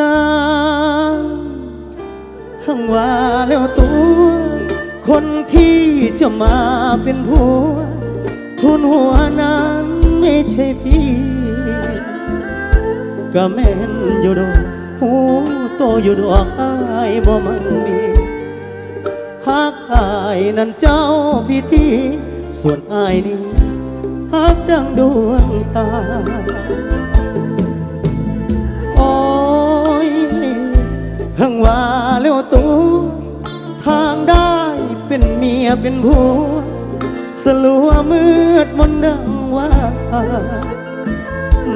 นานหังว่าแล้วตัว คนที่จะมาเป็นผัว ทุนหัวนั้นไม่ใช่พี่ ก็แม่นอยู่ดอกหูโตอยู่ดอกอายบ่มันมีฮักอายนั่นเจ้าพิธีส่วนอายนี่ฮักดังดวงตา หังว่าแล้วตัวทางได้เป็นเมียเป็นผัวสลัวมืดมนดังว่า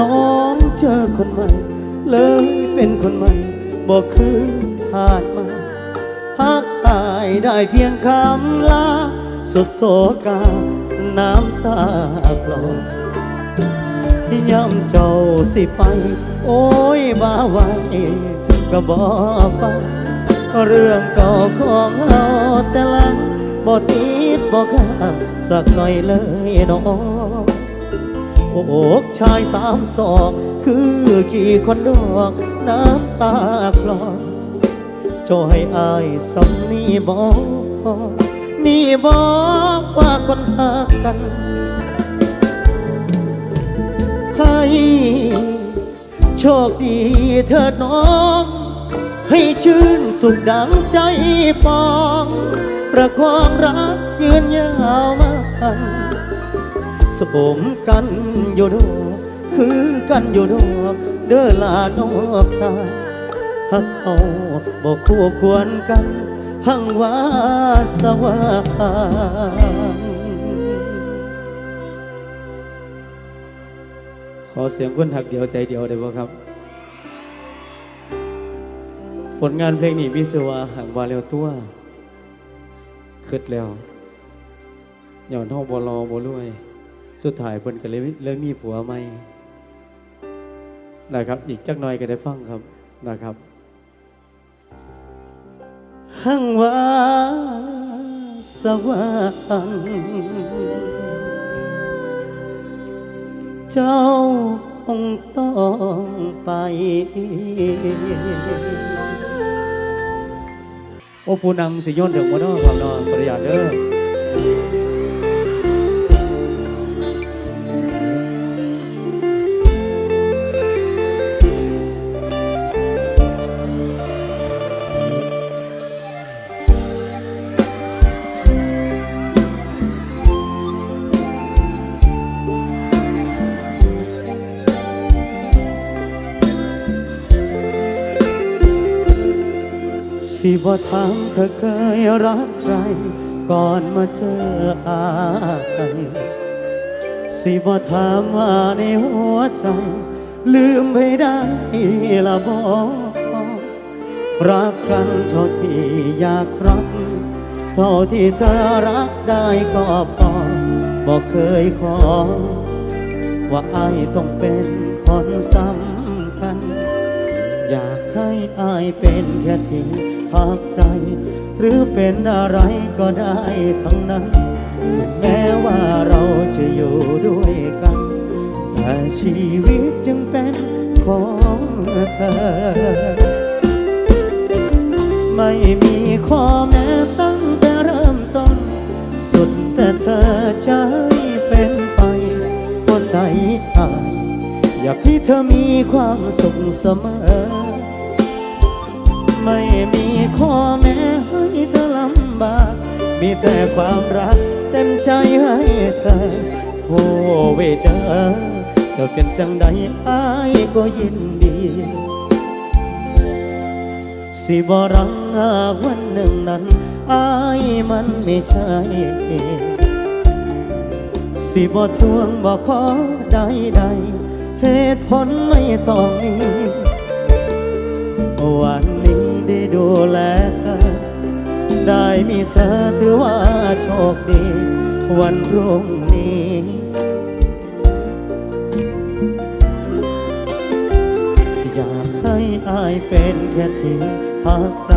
น้องเจอคนใหม่ เลยเป็นคนใหม่บอกคือผ่านมาหักอายได้เพียงคำลาสดโศกา น้ำตาปลอย้ำเจ้าสิไป โอ้ยบ้าไว้ ก็บอกฟังเรื่องเก่าของเราแต่ละบ่ติดบ่ข้างสักหน่อยเลยน้องโอกชายสามศอก คือกี่คนดอกน้ำตาคลอจอยอายสำนีบอกนี่บอกว่าคนหากัน ให้โชคดีเถิน้อง ให้ชื่นสุขดังใจปอง ประคองรักยืนยาวมาพันสมกันอยู่ดอกคือกันอยู่ดอกเด้อลานอกตาหักเขาบอกคู่ควรกันหังว่าสว่างขอเสียงคนหักเดียวใจเดียวได้บ่ครับ ผลงานเพลงนี้มีชื่อว่าหังว่าเร็วตัวคิดแล้วหย้อนเฮาบ่รอบ่รวย สุดท้ายเพิ่นก็เลยเริ่มมีผัวใหม่นะครับ อีกจักหน่อยก็ได้ฟังครับนะครับหังว่าสว่างเจ้าคงต้องไป โอ้ผู้นังสิโยนเดือดมาเนอความนอนประหยัดเด้อ สิบ่ถามเธอเคยรักใคร ก่อนมาเจออายสิบ่ถามว่าในหัวใจ ลืมไปได้ละบอกรักกันเท่าที่อยากรักเท่าที่เธอรักได้ก็พอบอกเคยขอ ว่าอายต้องเป็นคนสำคัญ อยากให้อายเป็นแค่ที่ พักใจ หรือเป็นอะไรก็ได้ทั้งนั้น ถึงแม้ว่าเราจะอยู่ด้วยกัน แต่ชีวิตจึงเป็นของเธอ ไม่มีข้อแม้ตั้งแต่เริ่มต้น สุดแต่เธอจะให้เป็นไปหัวใจอายอยากให้เธอมีความสุขเสมอ ไม่มี ข้อแม้ให้เธอลำบาก มีแต่ความรักเต็มใจให้เธอโอ้เวเดอเธอเป็นจังใดอายก็ยินดี สิบรังวันหนึ่งนั้นอายมันไม่ใช่สิบ่ทวงบ่ขอใดใดเหตุผลไม่ต้องมี ดูแลเธอ ได้มีเธอถือว่าโชคดี วันพรุ่งนี้อยากให้อายเป็นแค่ที่พักใจ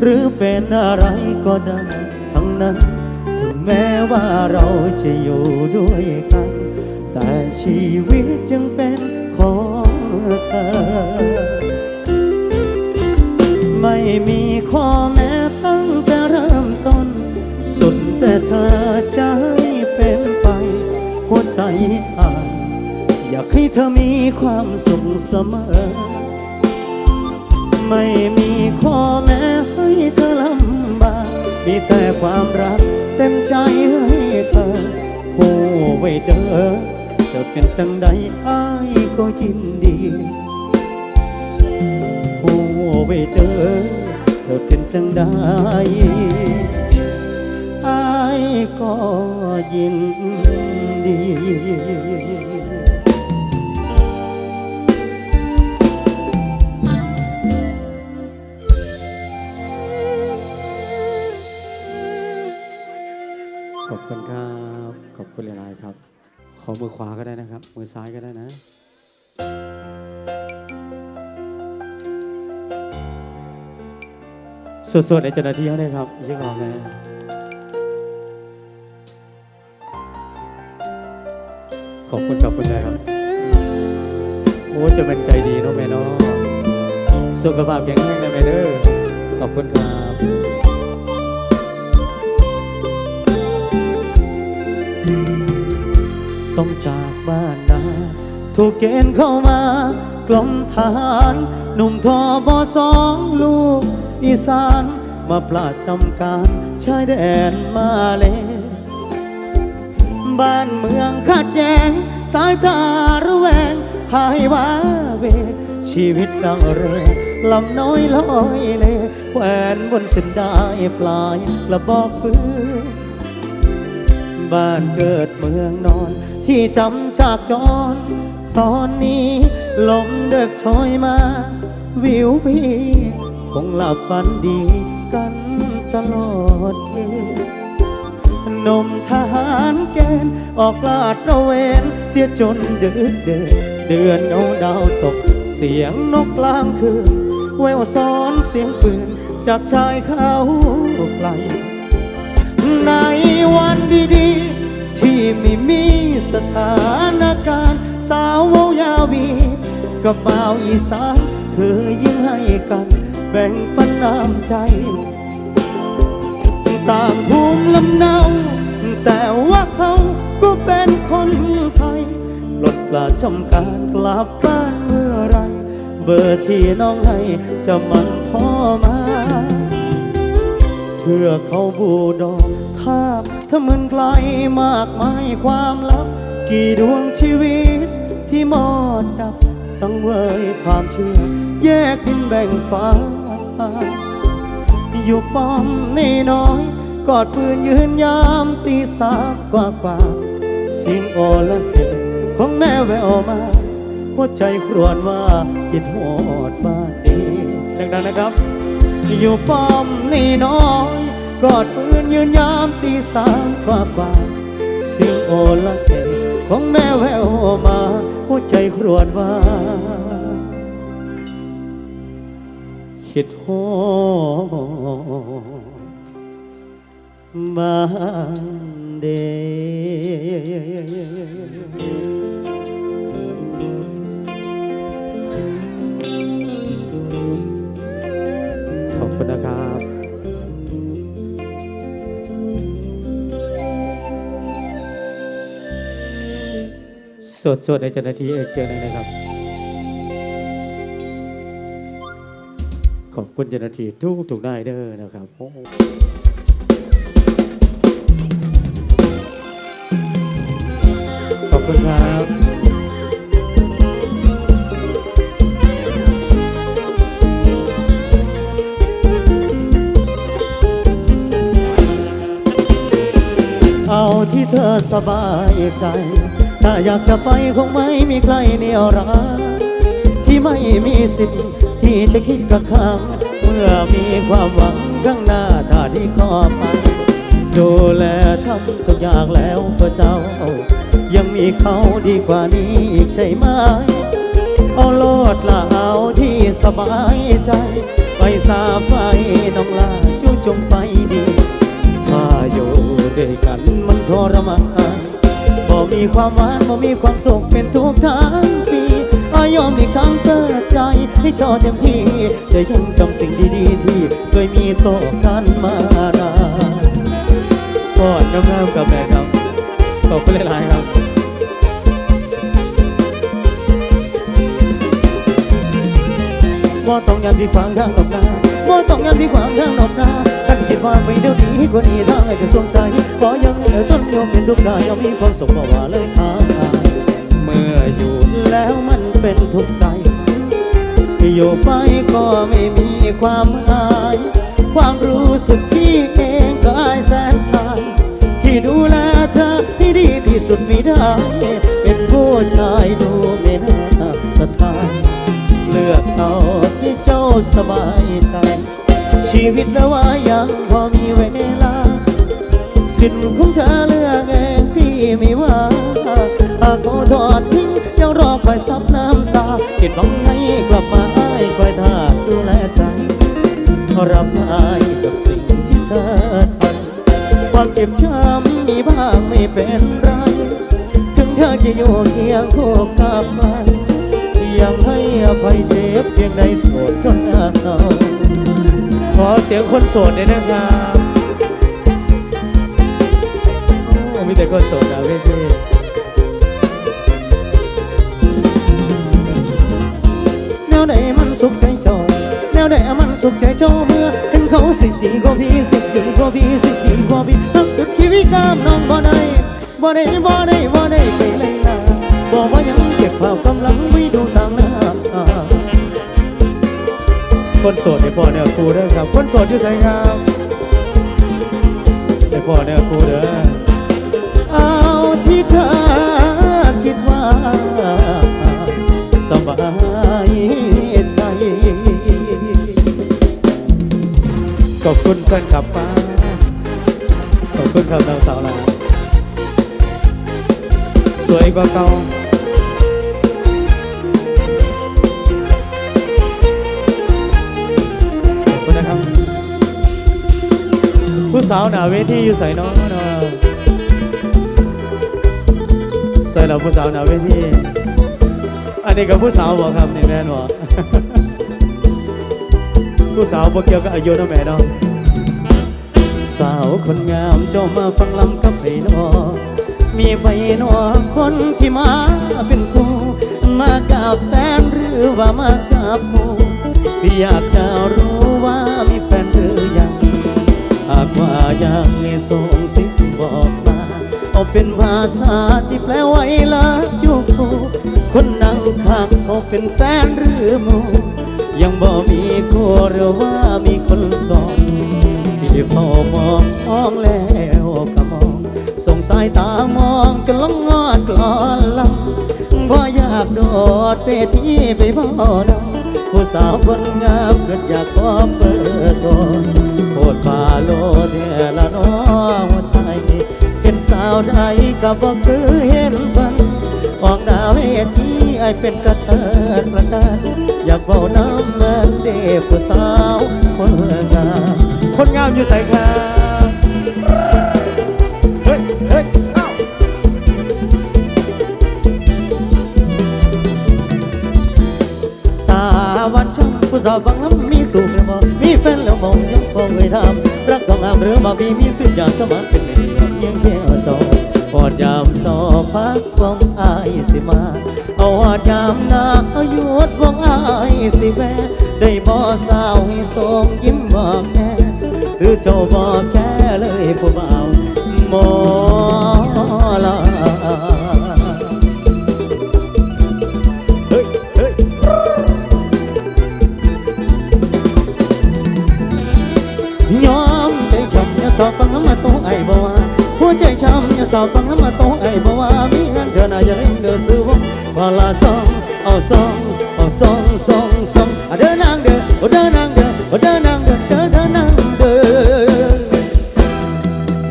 หรือเป็นอะไรก็ได้ทั้งนั้น ถึงแม้ว่าเราจะอยู่ด้วยกัน แต่ชีวิตจึงเป็นของเธอ มีข้อแม้ตั้งแต่เริ่มต้น สุดแต่เธอจะให้เป็นไป หัวใจอ่านอยากให้เธอมีความสุขเสมอ ไม่มีข้อแม้ให้เธอลำบากมีแต่ความรักเต็มใจให้เธอผู้ไว้เด้อเธอเป็นจังใดอ้ายก็ยินดีผู้ wait, uh, เธอเป็นจังใดอ้ายก็ยินดีขอบคุณครับ ขอบคุณหลายๆครับ ขอมือขวาก็ได้นะครับ มือซ้ายก็ได้นะ สวดๆในเจ้าหน้าที่เขาเลยครับยิ่งรอแม่ขอบคุณขอบคุณเลยครับโอ้จะเป็นใจดีเนาะแม่เนาะสุขภาพแข็งแรงนะแม่เด้อขอบคุณครับต้องจากบ้านนาถูกเกณฑ์เข้ามากลมทหารหนุ่มทอบอสองลูก อีสานมาปราจำการชายแดนมาเลบ้านเมืองขัดแย้ง สายตาระแวงพายวาเว ชีวิตดังเรือลำน้อยลอยเลแขวนบนเส้นได้ปลายกระบอกปืนบ้านเกิดเมืองนอน ที่จำจากจร ตอนนี้ลมเดึกโชยมา วิวพี คงหลับฝันดีกันตลอดเย็นนมทหารแกณฑ์ออกลาดตระเวน เสียจนเดือดเดือดเดือนเงาดาวตก เสียงนกกลางคืนแววซ้อนเสียงปืน จากชายเขาไกล ในวันดีๆ ที่ไม่มีสถานการณ์ สาวเวายาวีกับบ่าวอีสานเคยยิ้มให้กัน แบ่งปันน้ำใจ ต่างภูมิลำเนาแต่ว่าเขาก็เป็นคนไทยปลดปลาจำการกลับบ้านเมื่อไร เบอร์ที่น้องให้จะมันโทรมาเพื่อเขาบูดอกทาบถ้ามันไกลมากมายความลับ กี่ดวงชีวิตที่มอดดับ สังเวยความเชื่อ แยกดินแบ่งฟ้า อยู่ป้อมนี่น้อย กอดปืนยืนยามตีสามกว่ากว่าเสียงโอละเกของแม่แววมา หัวใจครวญว่าคิดโหดบ้านดีดังๆนะครับ อยู่ป้อมนี่น้อย กอดปืนยืนยามตีสามกว่ากว่าเสียงโอละเกของแม่แววมา หัวใจครวญว่า คิดโหบ้านเดขอบคุณนะครับสดสดๆในเจ้าหน้าที่เอกเจอเลยนะครับ คุณเจนทีทุกทุกๆนายเด้อนะครับขอบคุณครับเอาที่เธอสบายใจ ถ้าอยากจะไปคงไม่มีใครเหนี่ยวรักที่ไม่มีสิทธิ์ที่จะคิดกับคำ มื่อมีความหวังข้างหน้าถ้าที่ขอไปดูแลทำทุกอย่างแล้วเพื่อเจ้า ยังมีเขาดีกว่านี้อีกใช่ไหม เอาโลดละเอาที่สบายใจ ไปสาไฟน้องลาจูจงไปดี ถ้าอยู่ด้วยกันมันทรมานบ่มีความหวานบ่มีความสุขเป็นทุกทาง ยอมหลีรั้งเตอใจ ให้ชอเต็มที่จะยังจำสิ่งดีๆ ที่เคยมีต่อกันมานาก่อนน้ำน้ำกับแม่ครับขอบคุณหลายๆครับบ่ต้องยันที่ขวามทางดอกนาบ่ต้องยันที่ขวามทางดอกนาท่าคิดว่าไม่เดี๋ยวนี้คนนี้ได้กระสวงใจขอยังเออต้นโยมเป็นทุกข์ได้ยอมมีความสุขบ่ว่าเลยทางเมื่ออยู่แล้วม่ เป็นทุกข์ใจอยู่ไปก็ไม่มีความหมาย ความรู้สึกพี่เองก็อายแสนอายที่ดูแลเธอให้ดีที่สุดไม่ได้ เป็นผู้ชายดูไม่น่าสะทานเลือกเอาที่เจ้าสบายใจ ชีวิตแล้วว่ายังพอมีเวลา สิทธิ์ของเธอเลือกเองพี่ไม่ว่าหากเขาทอดทิ้งยังรอคอยซับน้ำ ตาคิดหวังให้กลับมาให้คอยทาดูแลใจรับได้กับสิ่งที่เธอทำความเจ็บช้ำมีบ้างไม่เป็นไร ถึงเธอจะอยู่เคียงคู่กับมันยังให้อภัยเจ็บเพียงใดโสดจนเอาขอเสียงคนโสดด้วยนะครับโอ้มีแต่คนโสดนะเว้ยพี่ สุขใจจ้าแนวไหนมันสุขใจจ้าเมื่อเห็นเขาสิดีกว่าพี่สิดีกว่าพี่สิดีกว่าพี่ทักสุดชีวิตกามน้องบ่ได้บ่ได้บ่ได้บ่ได้ไปเลยล่ะบอกว่ายังเก็บภาพกำลังไว้ดูต่างหน้าคนโสดในพ่อเนี่ยครูเด้อครับคนโสดอยู่ไสครับในพ่อเนี่ยครูเด้อเอาที่เธอคิดว่าสบาย ขอบคุณแฟนคลับป้าขอบคุณครับนางสาวลาสวยกว่าเก่าขอบคุณนะครับ ผู้สาวหนาเวทีอยู่ใส่น้องเนาะใส่เราผู้สาวหนาเวทีอันนี้กับผู้สาวบอกครับนี่แม่นบอก ผู้สาวบ่เกี่ยวกับอายุนะแม่เนาะสาวคนงามเจ้ามาฟังลำกับไผ่นอมีไผ่นอคนที่มาเป็นครูมากับแฟนหรือว่ามากับหมู่พี่อยากจะรู้ว่ามีแฟนหรือยังหากว่ายังไม่ส่งสิ่งบอกมาเอาเป็นภาษาที่แปลไว้ลักอยู่คู่คนนั่งข้างเขาเป็นแฟนหรือหมู่ ยังบ่มีคู่หรือว่ามีคนจองพี่เฝ้ามองมองแล้วก็มองส่งสายตามองจนลงงอดกลอนลำบ่อยากโดดเวทีไปพ่อดองผู้สาวคนงามเกิดอยากขอเปิดตัวโคตรปาโลเทละน้อหัวใจเห็นสาวใดก็บอกคือเห็น อเป็นกระเติดกระเติดอยากเบาน้ำมันเด็กผู้สาว คนงามคนงามอยู่ใส่ครับเฮ้ยเฮ้ยเอ้าตาวันช่างผู้สาวฟังล้วมีสูงแล้วบ่มีแฟนแล้วมองยังบ่เคยทำรักต้องามหรือมาพี่มีสิทธิ์อยากสมัครเป็นเมียยังแค่ อดยามสอพักวงอายสิมา เอาหอดยามนาอายุดวงอายสิแวะได้บ่สาวให้ส่งยิ้มบอกแน่หรือเจ้าบอกแค่เลยผู้บ่าวหมอลาย้อมใจช้ำอย่าสอบฟังมาโตไอ้บ่ว่าว ใจช้ำอย่าสอบฟังน้ำมาโตไอ้บ่ว่ามีเงินเดือนอย่าเล่นเดือซื้อวงพอละสองเอาสองเอาสองสองสองเดินนางเด้อโอ้เดินนางเด้อโอ้เดินนางเด้อเดินเดินนางเด้อ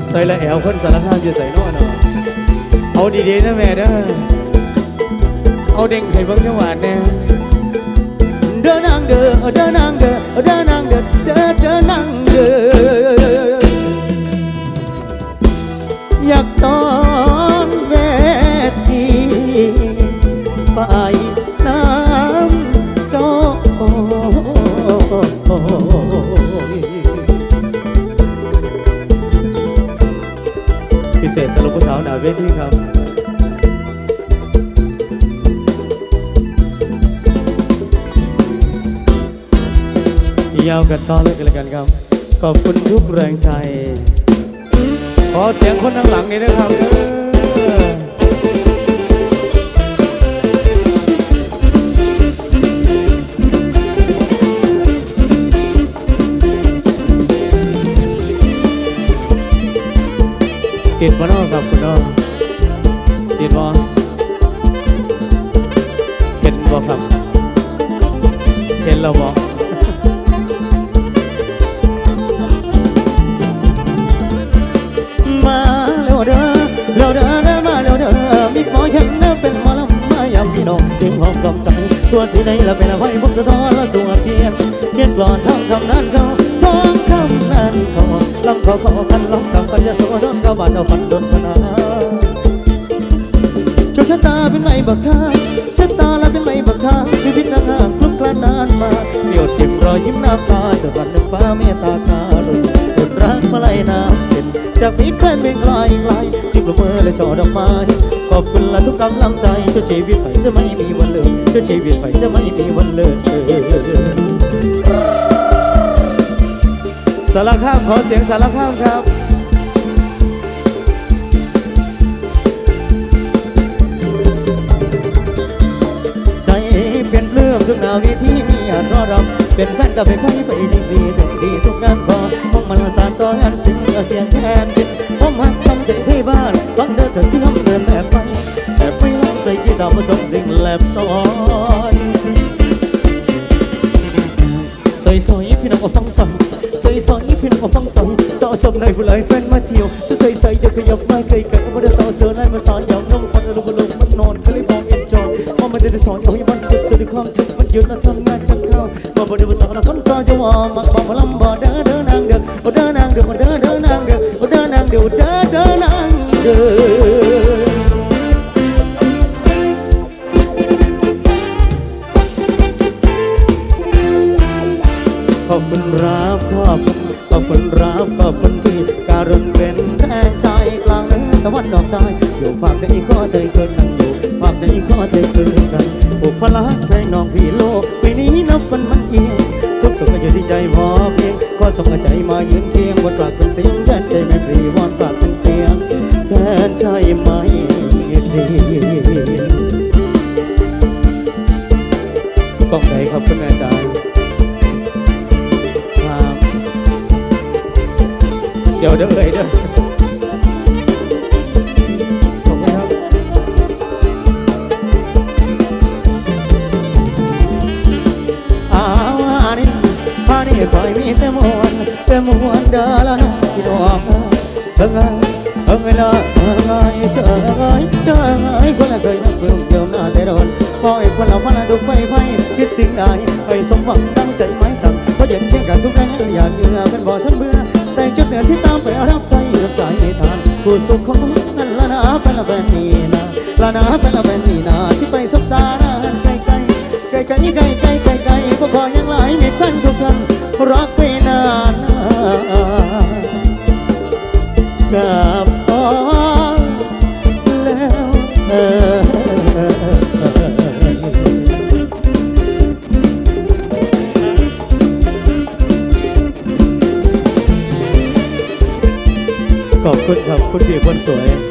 ใส่ละแอวคนสารคามอยู่ใส่นอเนาะเอาดีๆนะแม่เด้อเอาเด้งให้เบิ่งจังหวะแน่เดินนางเด้อเดินนาง ผู้สาวหนาเวทีครับยาวกันต่อเลยกันแล้วกันครับ ขอบคุณทุกแรงใจ ขอเสียงคนข้างหลังนี้นะครับ ติดบ่นอครับคุณน้องติดบ่เห็นบ่ครับ เห็นแล้วบ่ เสียงหอมใจตัวสีใดละเป็นอะไรพวกสะท้อนละสวงเพียนเพียนกลอนท่องคำนั้นเขาท่องคำนั้นเขาลำเขาเขากันลำกับปัญญาโสดนเขาบานเอาพันดนพนาโชคชะตาเป็นไม่บักทางชะตาละเป็นไม่บักทางชีวิตนางห่างคลุกคลานนานมาเดี่ยวเต็มรอยยิ้มน้ำตาจนวันหนึ่งฟ้าเมตตาการุณกดรักมาไล่น้ำเป็นจากพิษแฟนเป็นไกลไกล สิบมือและช่อดอกไม้ขอบคุณละทุกกำลังใจช่วยชีวิตไฟจะไม่มีวันเลิกช่วยชีวิตไฟจะไม่มีวันเลิกสารข้ามขอเสียงสารข้ามครับใจเป็นเรื่องทุกนาวีที่มีอาจรอรำเป็นแฟนกับไปไฟไปจริงสีแต่ดีทุกงานขอมองมันมาสานต่องานสิ่งเสียงแทนเป็น ผมหักทำใจที่บ้านฟังเดินเธอสิล้ำเดินแอบบไฟแต่ไฟล้ำใส่กีตาร์ผสมสิ่งแหลบซอยซอยซอยพี่น้องก็ฟังซอยซอยซอยพี่น้องก็ฟังซอยสอสมในผู้เลแฟนมาเที่ยวจะเคยใส่เดี๋ยวขยับมาเคยเกิดมาได้สอเสือไล่มาสอนยาวนุ่งคนลุกลุกมันนอนก็เลยมองเอ็นจอยมองไม่ได้สอนเอาอย่าบันสุดสุดความจริงมันยืนแล้วทำงานจังเข้ามาบ่ได้มาสอนคนก็จะว่ามักบอกมาลำบ่เด้อเด้อ เด้อขอบคุณรับขอบขอบคุณรับขอบคุณที่การุณเป็นแรงใจกลางเนื้อตะวันดอกใต้อยู่ฝากใจข้อเธอเกินกันอยู่ฝากใจข้อเธอเกินกันผูกพลักให้น้องพี่โลกปีนี้นับวันมันเอียงทุกสุขก็อยู่ที่ใจพอเพียงขอส่งใจมายืนเคียงวันฝากเป็นเสียงแทนใจไม่ปรีวอนฝากเป็นเสียง แทนใจไม่ดีกล้องไหนครับคุณแม่จ๋าครับเดี๋ยวเด้อเอ่ยเด้อขอบคุณครับอ้าวอันนี้อันนี้คอยมีแต่มวนแต่มวนเด้อละน้องพี่น้องเอิงเอิงไงุกไฟไฟคิดสิ่งใดไฟสมหวังตั้งใจไม่ตั้งเพราะเด็นแค่งกันทุกแรงอย่าเหนือเป็นบ่อท่านเบื่อแต่จุดเหนือที่ตามไปรับใส่รับใจทานผู้สุขของนั่นละนาเป็นละเป็นนีนาละนาเป็นละเป็นนี่นะสิไปสัปดาห์นั้นไกลไกลไกลไกลไกลไกลไกลก็ขอยังหลายมีแฟนทุกท่านรักไปนาน 坤弟，坤水。